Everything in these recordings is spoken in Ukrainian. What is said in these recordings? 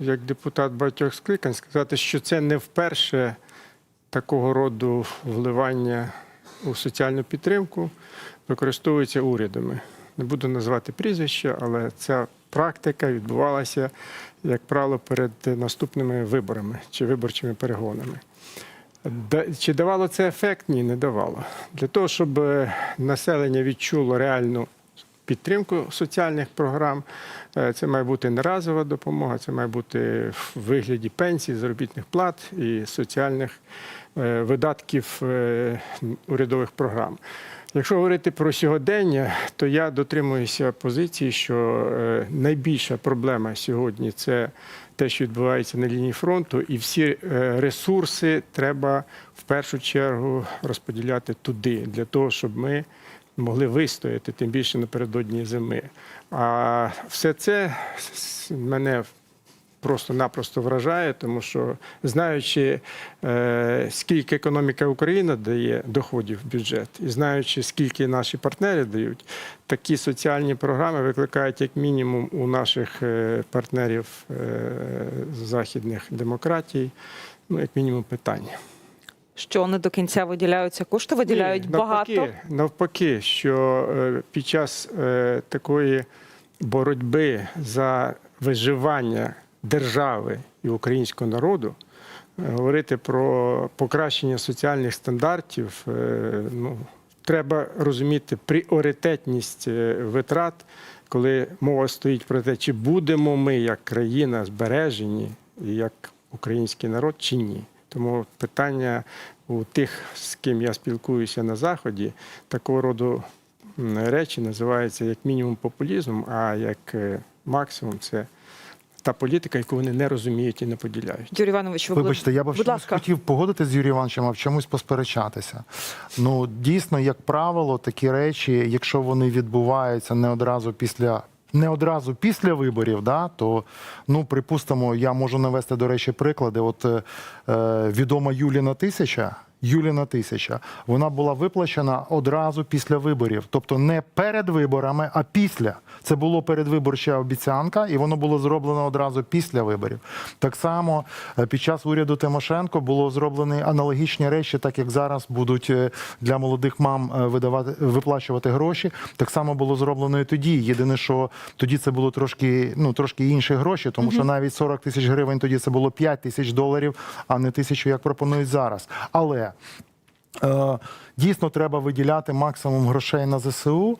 як депутат багатьох скликань, сказати, що це не вперше такого роду вливання у соціальну підтримку використовується урядами. Не буду назвати прізвища, але ця практика відбувалася, як правило, перед наступними виборами чи виборчими перегонами. Чи давало це ефект? Ні, не давало. Для того, щоб е, населення відчуло реальну підтримку соціальних програм, е, це має бути не разова допомога, це має бути в вигляді пенсій, заробітних плат і соціальних е, видатків е, урядових програм. Якщо говорити про сьогодення, то я дотримуюся позиції, що найбільша проблема сьогодні це те, що відбувається на лінії фронту, і всі ресурси треба в першу чергу розподіляти туди, для того, щоб ми могли вистояти, тим більше напередодні зими. А все це мене просто-напросто вражає, тому що знаючи, е, скільки економіка України дає доходів в бюджет, і знаючи, скільки наші партнери дають, такі соціальні програми викликають як мінімум у наших е, партнерів е, західних демократій, ну як мінімум питання. Що не до кінця виділяються кошти, виділяють Ні, багато. Навпаки, навпаки, що е, під час е, такої боротьби за виживання держави і українського народу е, говорити про покращення соціальних стандартів, ну, треба розуміти пріоритетність витрат, коли мова стоїть про те, чи будемо ми як країна збережені, і як український народ, чи ні. Тому питання у тих, з ким я спілкуюся на Заході, такого роду речі називаються як мінімум популізмом, а як е, максимум це та політика, яку вони не розуміють і не поділяють. Юрій Іванович, ви були- Вибачте, я б будь ласка. хотів погодитися з Юрієм Івановичем, а в чомусь посперечатися. Ну, дійсно, як правило, такі речі, якщо вони відбуваються не одразу після. Не одразу після виборів, да, то ну припустимо, я можу навести до речі приклади. От е, е, відома Юліна тисяча. Юліна тисяча вона була виплачена одразу після виборів, тобто не перед виборами, а після. Це було передвиборча обіцянка, і воно було зроблено одразу після виборів. Так само е, під час уряду Тимошенко було зроблені аналогічні речі, так як зараз будуть е, для молодих мам е, видавати виплачувати гроші. Так само було зроблено і тоді. Єдине, що тоді це було трошки, ну трошки інші гроші, тому що навіть 40 тисяч гривень тоді це було 5 тисяч доларів, а не тисячу, як пропонують зараз. Але Дійсно, треба виділяти максимум грошей на ЗСУ,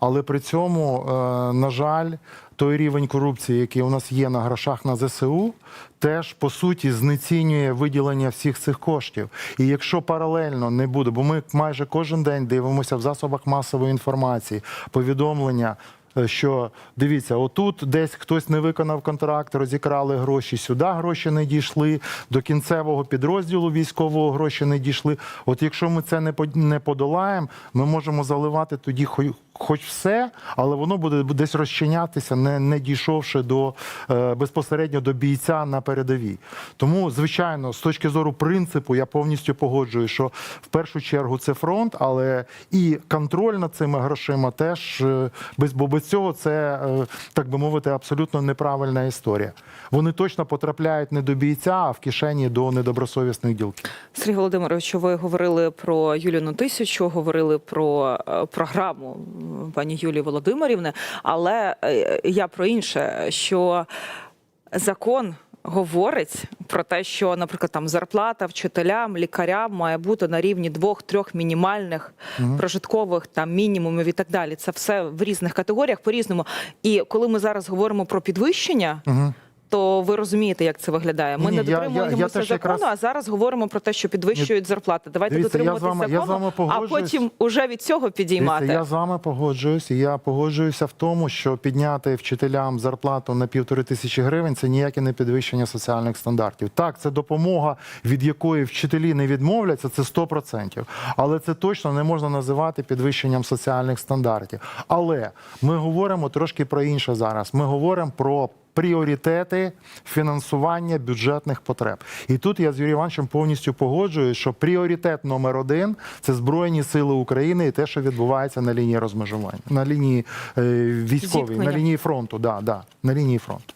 але при цьому, е, на жаль, той рівень корупції, який у нас є на грошах на ЗСУ, теж по суті знецінює виділення всіх цих коштів. І якщо паралельно не буде, бо ми майже кожен день дивимося в засобах масової інформації повідомлення. Е, Що дивіться, отут десь хтось не виконав контракт, розікрали гроші, сюди гроші не дійшли, до кінцевого підрозділу військового гроші не дійшли. От якщо ми це не под- подолаємо, ми можемо заливати тоді хоч все, але воно буде десь розчинятися, не, не дійшовши до е, безпосередньо до бійця на передовій. Тому, звичайно, з точки зору принципу, я повністю погоджую, що в першу чергу це фронт, але і контроль над цими грошима теж е, без бо без цього це е, так би мовити абсолютно неправильна історія. Вони точно потрапляють не до бійця, а в кишені до недобросовісних ділків. Сергій Володимирович, ви говорили про Юліну Тисячу, говорили про е, програму пані Юлії Володимирівни, але е, я про інше, що закон. Говорить про те, що, наприклад, там зарплата вчителям, лікарям має бути на рівні двох-трьох мінімальних прожиткових там мінімумів і так далі. Це все в різних категоріях по-різному. І коли ми зараз говоримо про підвищення, то ви розумієте, як це виглядає. Ми Ні, не я- я- я дотримуємося теж закону, якраз- а зараз говоримо про те, що підвищують зарплати. Давайте Дивіться, я з дотримуватися вами- я з закону, вами а погоджуюсь. потім уже від цього підіймати. Дивіться, я з вами погоджуюсь. І я погоджуюся в тому, що підняти вчителям зарплату на півтори тисячі гривень це ніяке не підвищення соціальних стандартів. Так, це допомога, від якої вчителі не відмовляться, це 100%. Але це точно не можна називати підвищенням соціальних стандартів. Але ми говоримо трошки про інше зараз. Ми говоримо про. Пріоритети фінансування бюджетних потреб, і тут я з Юрієм Івановичем повністю погоджуюсь, що пріоритет номер один це збройні сили України і те, що відбувається на лінії розмежування, на лінії е, військовій, Зіткнення. на лінії фронту. Да, да, на лінії фронту.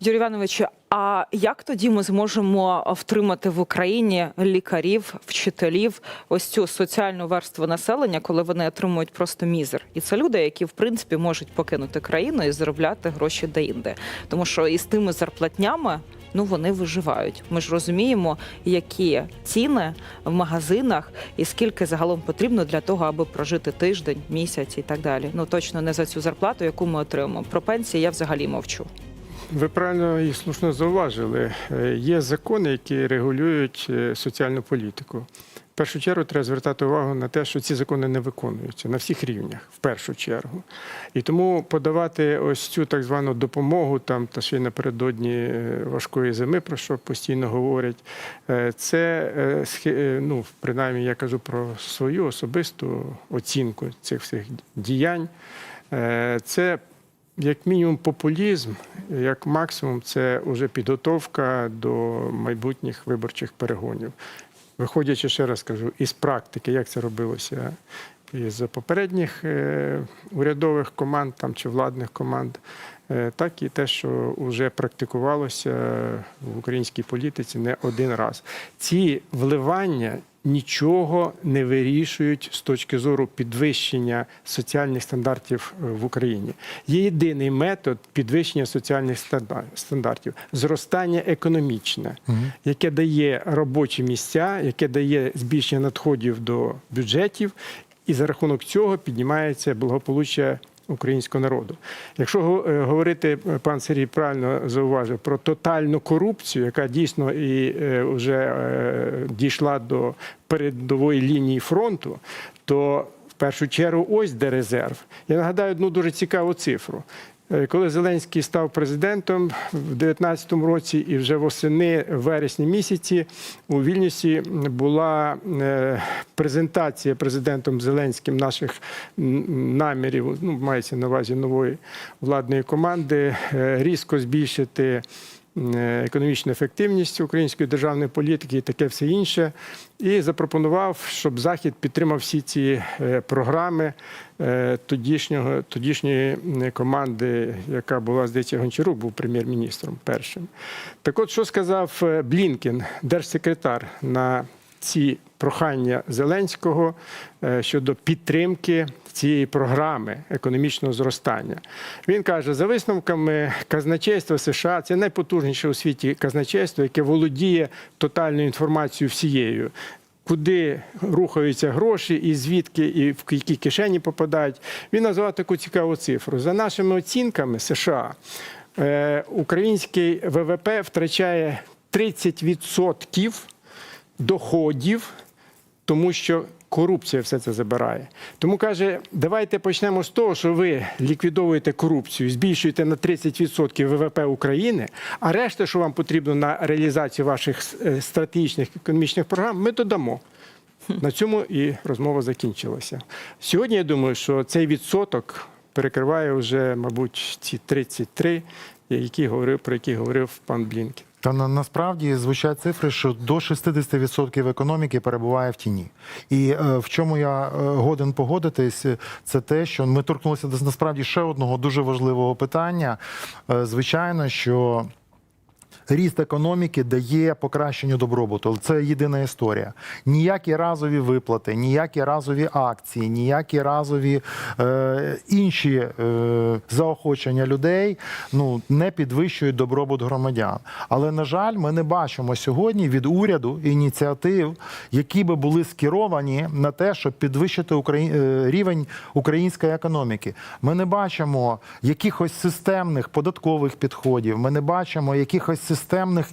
Юрій Іванович, а як тоді ми зможемо втримати в Україні лікарів, вчителів, ось цю соціальну верству населення, коли вони отримують просто мізер? І це люди, які в принципі можуть покинути країну і заробляти гроші деінде. Тому що із тими зарплатнями ну вони виживають. Ми ж розуміємо, які ціни в магазинах і скільки загалом потрібно для того, аби прожити тиждень, місяць і так далі. Ну точно не за цю зарплату, яку ми отримуємо. Про пенсії я взагалі мовчу. Ви правильно і слушно зауважили. Е, Є закони, які регулюють е, соціальну політику. В першу чергу треба звертати увагу на те, що ці закони не виконуються на всіх рівнях, в першу чергу. І тому подавати ось цю так звану допомогу, там та ще й напередодні е, важкої зими, про що постійно говорять, це ну, принаймні я кажу про свою особисту оцінку цих всіх діянь. Це як мінімум популізм, як максимум, це вже підготовка до майбутніх виборчих перегонів. Виходячи, ще раз кажу, із практики, як це робилося із попередніх е, урядових команд там, чи владних команд, е, так і те, що вже практикувалося в українській політиці не один раз. Ці вливання нічого не вирішують з точки зору підвищення соціальних стандартів е, в Україні. Є єдиний метод підвищення соціальних стандартів зростання економічне, яке дає робочі місця, яке дає збільшення надходів до бюджетів, і за рахунок цього піднімається благополуччя українського народу. Якщо е, говорити, е, пан Сергій правильно зауважив про тотальну корупцію, яка дійсно і е, вже дійшла до передової лінії фронту, то в першу чергу ось де резерв. Я нагадаю одну дуже цікаву цифру. Е, Коли Зеленський став президентом в 2019 році, і вже восени, в вересні місяці у Вільнюсі була е, презентація президентом Зеленським наших намірів, ну мається на увазі нової владної команди, е, різко збільшити економічну ефективність української державної політики і таке все інше. І запропонував, щоб Захід підтримав всі ці е, програми е, тодішнього, тодішньої команди, яка була, здається, Гончарук був прем'єр-міністром першим. Так от, що сказав е, Блінкен, держсекретар, на ці прохання Зеленського е, щодо підтримки цієї програми економічного зростання. Він каже, за висновками казначейства США, це найпотужніше у світі казначейство, яке володіє тотальною інформацією всією. Куди рухаються гроші, і звідки, і в які кишені попадають. Він назвав таку цікаву цифру. За нашими оцінками США, е, український ВВП втрачає 30% доходів, тому що корупція все це забирає. Тому каже, давайте почнемо з того, що ви ліквідовуєте корупцію, збільшуєте на 30% ВВП України, а решта, що вам потрібно на реалізацію ваших е, стратегічних економічних програм, ми додамо. На цьому і розмова закінчилася. Сьогодні я думаю, що цей відсоток перекриває вже, мабуть, ці 33, які говорив, про які говорив пан Блінкен. Та на, насправді звучать цифри, що до 60% економіки перебуває в тіні. І е, в чому я е, годен погодитись, це те, що ми торкнулися до насправді ще одного дуже важливого питання. Е, звичайно, що. Ріст економіки дає покращенню добробуту. Це єдина історія. Ніякі разові виплати, ніякі разові акції, ніякі разові е, інші е, заохочення людей ну, не підвищують добробут громадян. Але, на жаль, ми не бачимо сьогодні від уряду ініціатив, які би були скеровані на те, щоб підвищити Украї... е, рівень української економіки. Ми не бачимо якихось системних податкових підходів. Ми не бачимо якихось системних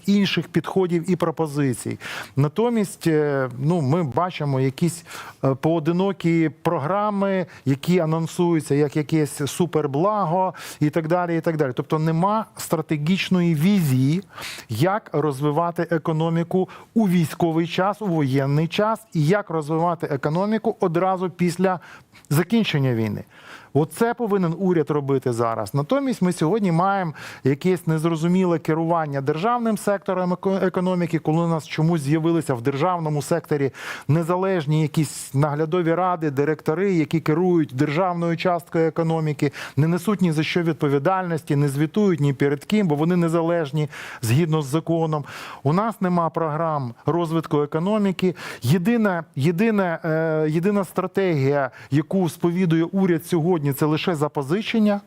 інших підходів і пропозицій. Натомість, е, ну, ми бачимо якісь е, поодинокі програми, які анонсуються як якесь суперблаго і так далі. І так далі. Тобто нема стратегічної візії, як розвивати економіку у військовий час, у воєнний час, і як розвивати економіку одразу після закінчення війни. Оце повинен уряд робити зараз. Натомість ми сьогодні маємо якесь незрозуміле керування державним сектором економіки, коли у нас чомусь з'явилися в державному секторі незалежні якісь наглядові ради, директори, які керують державною часткою економіки, не несуть ні за що відповідальності, не звітують ні перед ким, бо вони незалежні згідно з законом. У нас нема програм розвитку економіки. Єдина, єдина, е, єдина стратегія, яку сповідує уряд сьогодні, це лише запозичення.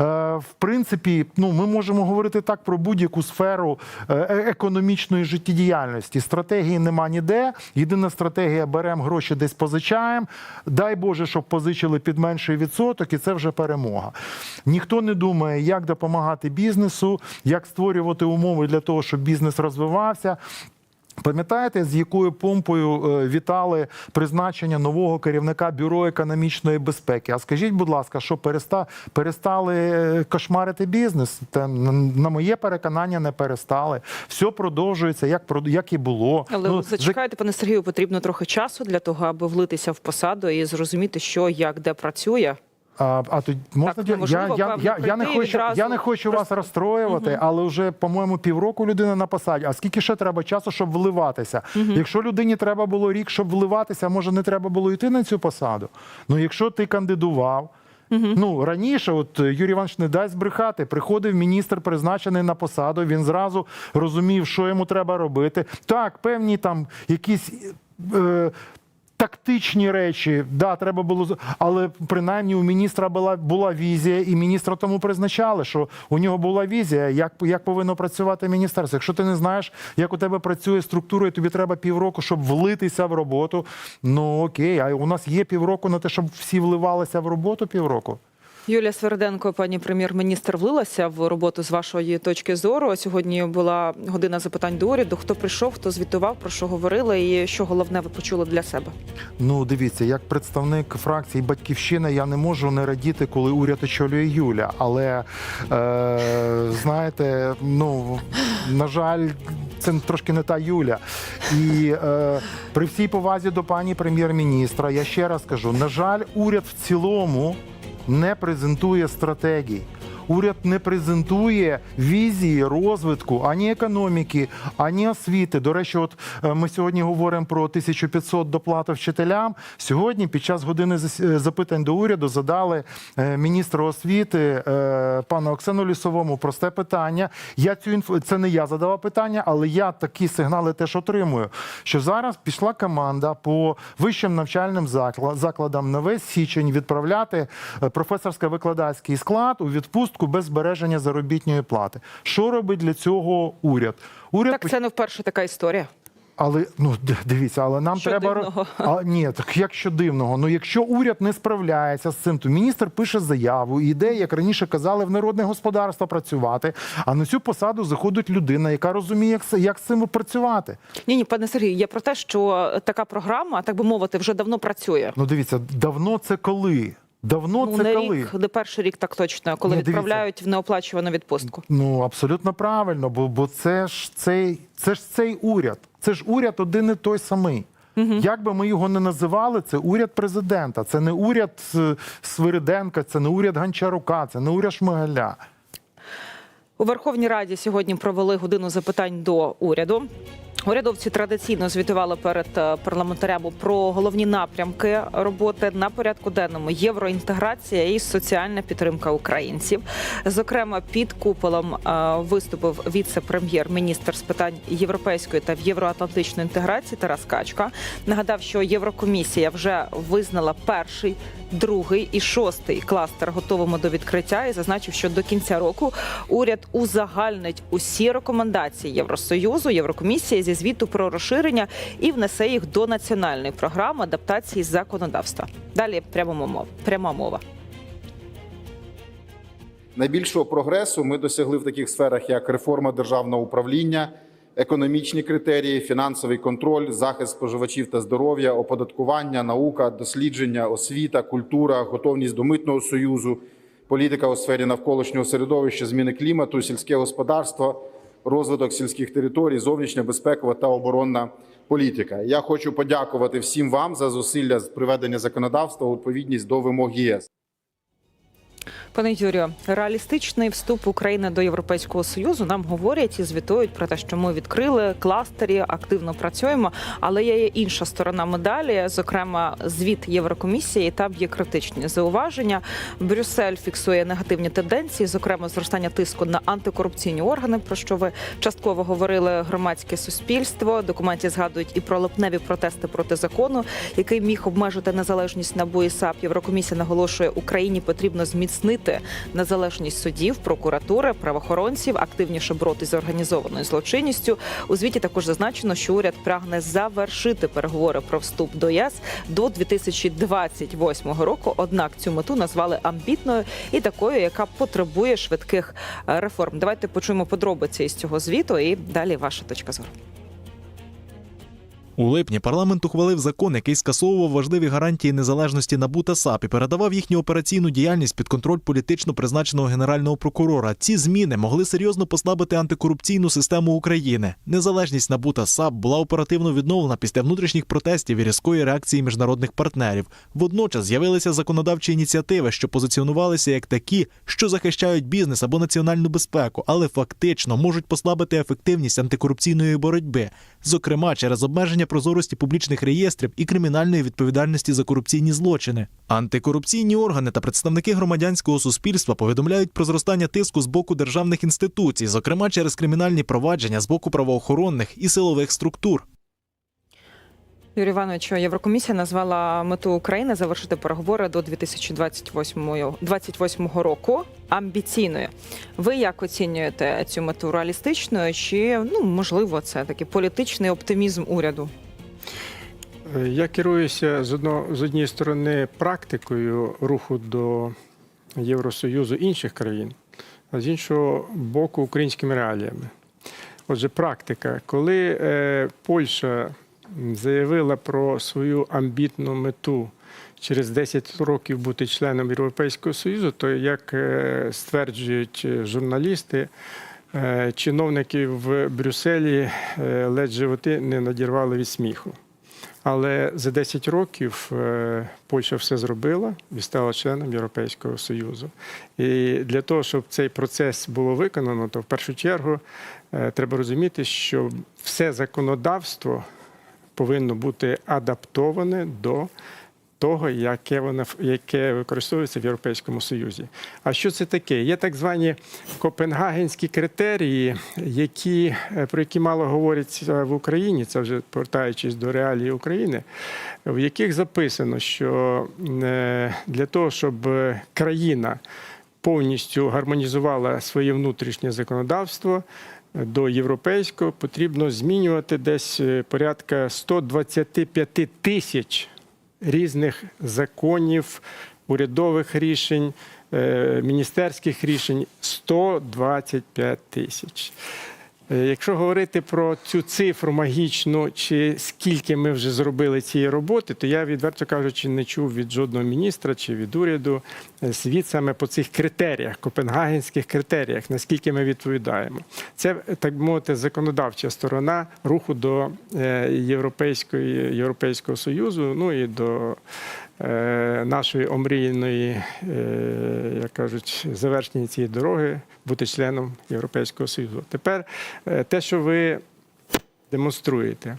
Е, В принципі, ну ми можемо говорити так про будь-яку сферу е, е- економічної життєдіяльності. Стратегії нема ніде. Єдина стратегія беремо гроші, десь позичаємо. Дай Боже, щоб позичили під менший відсоток, і це вже перемога. Ніхто не думає, як допомагати бізнесу, як створювати умови для того, щоб бізнес розвивався. Пам'ятаєте, з якою помпою е, вітали призначення нового керівника бюро економічної безпеки? А скажіть, будь ласка, що перестали е, кошмарити бізнес? Та на моє переконання не перестали. Все продовжується, як як і було. Але Ну, зачекайте, пане Сергію, потрібно трохи часу для того, аби влитися в посаду і зрозуміти, що як де працює. А, а тут можна Так, я, я, я, я не хочу, відразу я не хочу вас розстроювати, але вже, по-моєму, півроку людина на посаді. А скільки ще треба часу, щоб вливатися? Якщо людині треба було рік, щоб вливатися, може не треба було йти на цю посаду. Ну, якщо ти кандидував. Ну раніше, от Юрій Іванович не дасть брехати. Приходив міністр, призначений на посаду. Він зразу розумів, що йому треба робити. Так, певні там якісь. Е, Тактичні речі, да, треба було, але принаймні у міністра була, була візія, і міністра тому призначали, що у нього була візія, як, як повинно працювати міністерство. Якщо ти не знаєш, як у тебе працює структура, і тобі треба півроку, щоб влитися в роботу. Ну окей, а у нас є півроку на те, щоб всі вливалися в роботу півроку. Юлія Сверденко, пані прем'єр-міністр, влилася в роботу з вашої точки зору. Сьогодні була година запитань до уряду. Хто прийшов, хто звітував, про що говорили, і що головне ви почули для себе. Ну, дивіться, як представник фракції Батьківщина, я не можу не радіти, коли уряд очолює Юля. Але е, знаєте, ну на жаль, це трошки не та Юля. І е, при всій повазі до пані прем'єр-міністра, я ще раз кажу: на жаль, уряд в цілому не презентує стратегії. Уряд не презентує візії розвитку ані економіки, ані освіти. До речі, от е, ми сьогодні говоримо про 1500 доплати вчителям. Сьогодні, під час години е, запитань до уряду, задали е, міністру освіти пану Оксану Лісовому просте питання. Я цю інфo... це не я задавав питання, але я такі сигнали теж отримую. Що зараз пішла команда по вищим навчальним закла- закладам на весь січень відправляти професорсько-викладацький склад у відпустку без збереження заробітної плати. Що робить для цього уряд? Уряд Так, це не вперше така історія. але ну дивіться, але нам Що треба дивного? А, ні, так як що дивного. Ну якщо уряд не справляється з цим, то міністр пише заяву, і йде, як раніше казали, в народне господарство працювати. А на цю посаду заходить людина, яка розуміє, як, як з цим працювати. Ні, ні, пане Сергію, я про те, що така програма, так би мовити, вже давно працює. Ну дивіться, давно це коли? Давно Ну, це не коли? рік, не перший рік, так точно, коли дивіться. відправляють в неоплачувану відпустку. Ну абсолютно правильно, бо, бо це ж цей це ж цей уряд. Це ж уряд один і той самий. Як би ми його не називали, це уряд президента, це не уряд е, Свириденка, це не уряд Гончарука, це не уряд Шмигаля. У Верховній Раді сьогодні провели годину запитань до уряду. Урядовці традиційно звітували перед е, парламентарями про головні напрямки роботи на порядку денному євроінтеграція і соціальна підтримка українців. Зокрема, під куполом е, виступив віце-прем'єр-міністр з питань європейської та євроатлантичної інтеграції Тарас Качка. Нагадав, що Єврокомісія вже визнала перший, другий і шостий кластер готовими до відкриття і зазначив, що до кінця року уряд узагальнить усі рекомендації Євросоюзу, Єврокомісії зі звіту про розширення і внесе їх до національної програми адаптації законодавства. Далі пряма мова. Пряма мова. Найбільшого прогресу ми досягли в таких сферах, як реформа державного управління, економічні критерії, фінансовий контроль, захист споживачів та здоров'я, оподаткування, наука, дослідження, освіта, культура, готовність до митного союзу, політика у сфері навколишнього середовища, зміни клімату, сільське господарство, розвиток сільських територій, зовнішня безпекова та оборонна політика. Я хочу подякувати всім вам за зусилля з приведення законодавства у відповідність до вимог ЄС. Пане Юрію, реалістичний вступ України до Європейського союзу нам говорять і звітують про те, що ми відкрили кластері, активно працюємо. Але є інша сторона медалі, зокрема, звіт Єврокомісії. Там є критичні зауваження. Брюссель фіксує негативні тенденції, зокрема зростання тиску на антикорупційні органи, про що ви частково говорили громадське суспільство. Документі згадують і про липневі протести проти закону, який міг обмежити незалежність НАБУ і САП. Єврокомісія наголошує, Україні потрібно зміцнити незалежність судів, прокуратури, правоохоронців, активніше боротися з організованою злочинністю. У звіті також зазначено, що уряд прагне завершити переговори про вступ до ЄС до 2028 року. Однак цю мету назвали амбітною і такою, яка потребує швидких е, реформ. Давайте почуємо подробиці із цього звіту, і далі ваша точка зору. У липні парламент ухвалив закон, який скасовував важливі гарантії незалежності НАБУ та САП і передавав їхню операційну діяльність під контроль політично призначеного генерального прокурора. Ці зміни могли серйозно послабити антикорупційну систему України. Незалежність НАБУ та САП була оперативно відновлена після внутрішніх протестів і різкої реакції міжнародних партнерів. Водночас з'явилися законодавчі ініціативи, що позиціонувалися як такі, що захищають бізнес або національну безпеку, але фактично можуть послабити ефективність антикорупційної боротьби, зокрема через обмеження прозорості публічних реєстрів і кримінальної відповідальності за корупційні злочини. Антикорупційні органи та представники громадянського суспільства повідомляють про зростання тиску з боку державних інституцій, зокрема через кримінальні провадження з боку правоохоронних і силових структур. Юрій Іванович, Єврокомісія назвала мету України завершити переговори до 2028 28 року амбіційною. Ви як оцінюєте цю мету реалістичною? Чи ну можливо це такий політичний оптимізм уряду? Я керуюся з одно, з однієї сторони практикою руху до Євросоюзу інших країн, а з іншого боку українськими реаліями. Отже, практика, коли е, Польща заявила про свою амбітну мету через 10 років бути членом Європейського Союзу, то як е, стверджують е, журналісти, е, чиновники в Брюсселі ледь животи не надірвали від сміху. Але за 10 років Польща все зробила і стала членом Європейського Союзу. І для того, щоб цей процес було виконано, то в першу чергу треба розуміти, що все законодавство повинно бути адаптоване до того, яке воно яке використовується в Європейському Союзі. А що це таке? Є так звані копенгагенські критерії, які, е, про які мало говориться в Україні, це вже повертаючись до реалії України, в яких записано, що е, для того, щоб країна повністю гармонізувала своє внутрішнє законодавство. До європейського потрібно змінювати десь е, порядка 125 тисяч різних законів, урядових рішень, е, міністерських рішень 125 тисяч. Е, Якщо говорити про цю цифру магічну, чи скільки ми вже зробили цієї роботи, то я відверто кажучи, не чув від жодного міністра чи від уряду світ саме по цих критеріях, копенгагенських критеріях, наскільки ми відповідаємо. Це так би мовити законодавча сторона руху до е, європейської європейського союзу, ну і до е, нашої омріяної, е, як кажуть, завершення цієї дороги бути членом Європейського Союзу. Тепер те, що ви демонструєте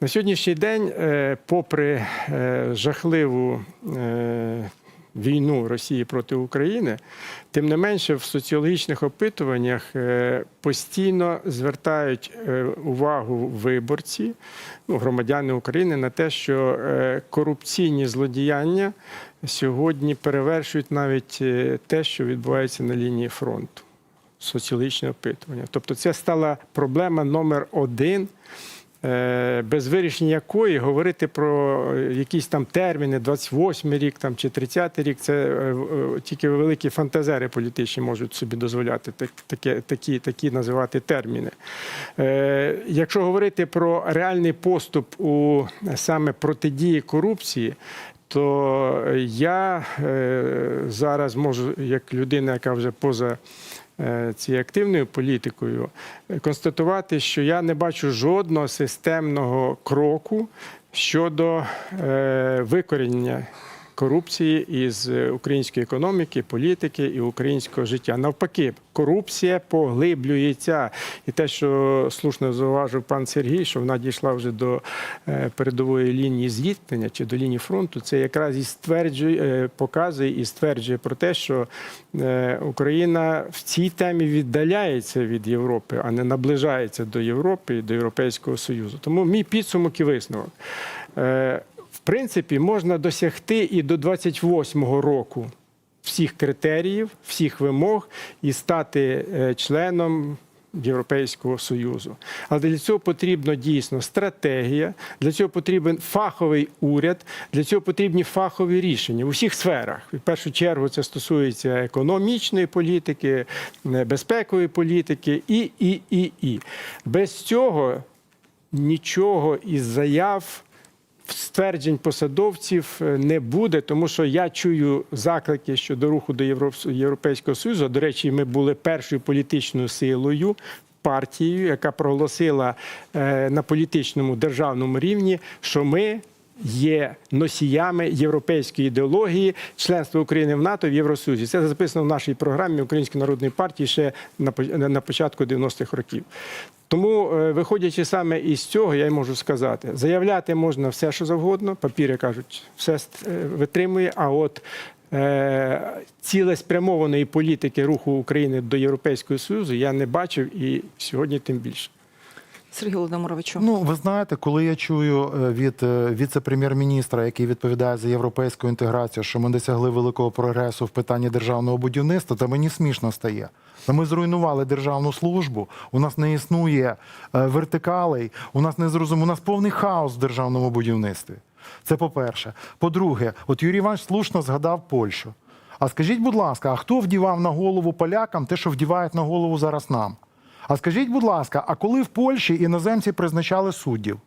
на сьогоднішній день, попри жахливу війну Росії проти України, тим не менше в соціологічних опитуваннях е, постійно звертають е, увагу виборці, ну, громадяни України на те, що е, корупційні злодіяння сьогодні перевершують навіть те, що відбувається на лінії фронту. Соціологічне опитування. Тобто, це стала проблема номер один. Е, Без вирішення якої говорити про якісь там терміни, 28 рік там, чи 30 й рік, це е, е, тільки великі фантазери політичні можуть собі дозволяти так- таке- такі, такі називати терміни. Якщо говорити про реальний поступ у саме протидії корупції, то я зараз можу, як людина, яка вже поза цією активною політикою, е, констатувати, що я не бачу жодного системного кроку щодо е, викорінення корупції із української економіки, політики і українського життя. Навпаки, корупція поглиблюється. І те, що слушно зауважив пан Сергій, що вона дійшла вже до е, передової лінії зіткнення чи до лінії фронту, це якраз і стверджує, е, показує і стверджує про те, що е, Україна в цій темі віддаляється від Європи, а не наближається до Європи і до Європейського Союзу. Тому мій підсумок і висновок. В принципі, можна досягти і до 28-го року всіх критеріїв, всіх вимог і стати е, членом Європейського Союзу. Але для цього потрібно дійсно стратегія, для цього потрібен фаховий уряд, для цього потрібні фахові рішення у всіх сферах. В першу чергу це стосується економічної політики, е, безпекової політики і, і, і, і. Без цього нічого із заяв. Стверджень посадовців е, не буде, тому що я чую заклики щодо руху до Євро- Європейського Союзу. До речі, ми були першою політичною силою, партією, яка проголосила е, на політичному державному рівні, що ми. Є носіями європейської ідеології членства України в НАТО в Євросоюзі. Це записано в нашій програмі Української народної партії ще на початку 90-х років. Тому, е, виходячи саме із цього, я й можу сказати, заявляти можна все, що завгодно. Папіри кажуть, все е, витримує. А от е, цілеспрямованої політики руху України до Європейського Союзу я не бачив і сьогодні тим більше. Сергію Володимировичу. Ну, ви знаєте, коли я чую е, від е, віце-прем'єр-міністра, який відповідає за європейську інтеграцію, що ми досягли великого прогресу в питанні державного будівництва, то мені смішно стає. Ми зруйнували державну службу. У нас не існує е, вертикалей, у нас не зрозуміло, у нас повний хаос в державному будівництві. Це по-перше. По-друге, от Юрій Іванович слушно згадав Польщу. А скажіть, будь ласка, а хто вдівав на голову полякам те, що вдівають на голову зараз нам? А скажіть, будь ласка, а коли в Польщі іноземці призначали суддів?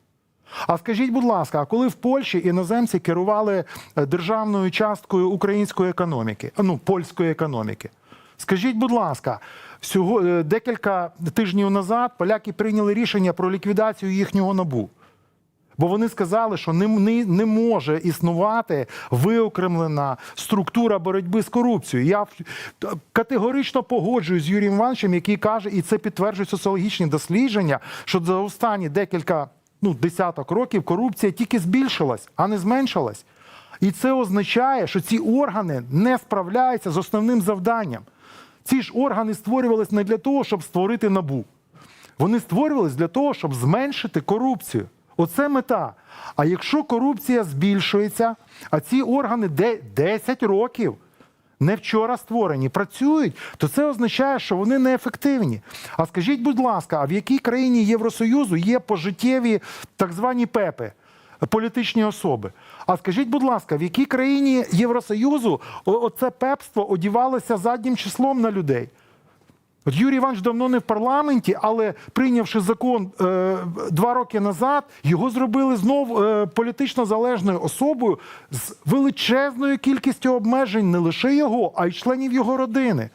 А скажіть, будь ласка, а коли в Польщі іноземці керували е, державною часткою української економіки, ну, польської економіки? Скажіть, будь ласка, сього, е, декілька тижнів назад поляки прийняли рішення про ліквідацію їхнього набу. Бо вони сказали, що не, не, не може існувати виокремлена структура боротьби з корупцією. Я категорично погоджуюсь з Юрієм Івановичем, який каже, і це підтверджують соціологічні дослідження, що за останні декілька ну, десяток років корупція тільки збільшилась, а не зменшилась. І це означає, що ці органи не справляються з основним завданням. Ці ж органи створювалися не для того, щоб створити набу. Вони створювались для того, щоб зменшити корупцію. Оце мета. А якщо корупція збільшується, а ці органи 10 років не вчора створені, працюють, то це означає, що вони неефективні. А скажіть, будь ласка, а в якій країні Євросоюзу є пожиттєві так звані ПЕПи? Політичні особи. А скажіть, будь ласка, в якій країні Євросоюзу оце пепство одівалося заднім числом на людей? От Юрій Іванович давно не в парламенті, але прийнявши закон е, два роки назад, його зробили знов е, політично залежною особою з величезною кількістю обмежень не лише його, а й членів його родини.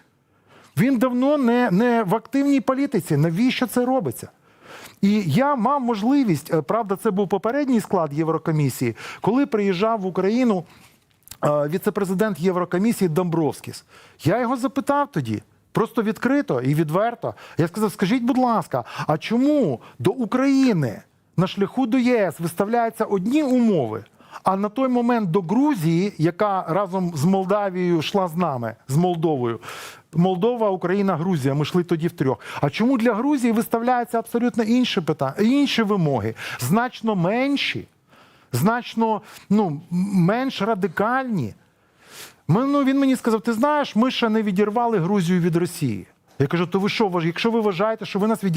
Він давно не, не в активній політиці. Навіщо це робиться? І я мав можливість, е, правда, це був попередній склад Єврокомісії, коли приїжджав в Україну е, віце-президент Єврокомісії Домбровськіс. Я його запитав тоді. Просто відкрито і відверто. Я сказав: скажіть, будь ласка, а чому до України на шляху до ЄС виставляються одні умови, а на той момент до Грузії, яка разом з Молдавією йшла з нами, з Молдовою, Молдова, Україна, Грузія. Ми йшли тоді втрьох. А чому для Грузії виставляються абсолютно інші питання, інші вимоги, значно менші, значно ну, менш радикальні? Ми, ну, він мені сказав: ти знаєш, ми ще не відірвали Грузію від Росії. Я кажу, то ви що, якщо ви вважаєте, що ви нас відірвали,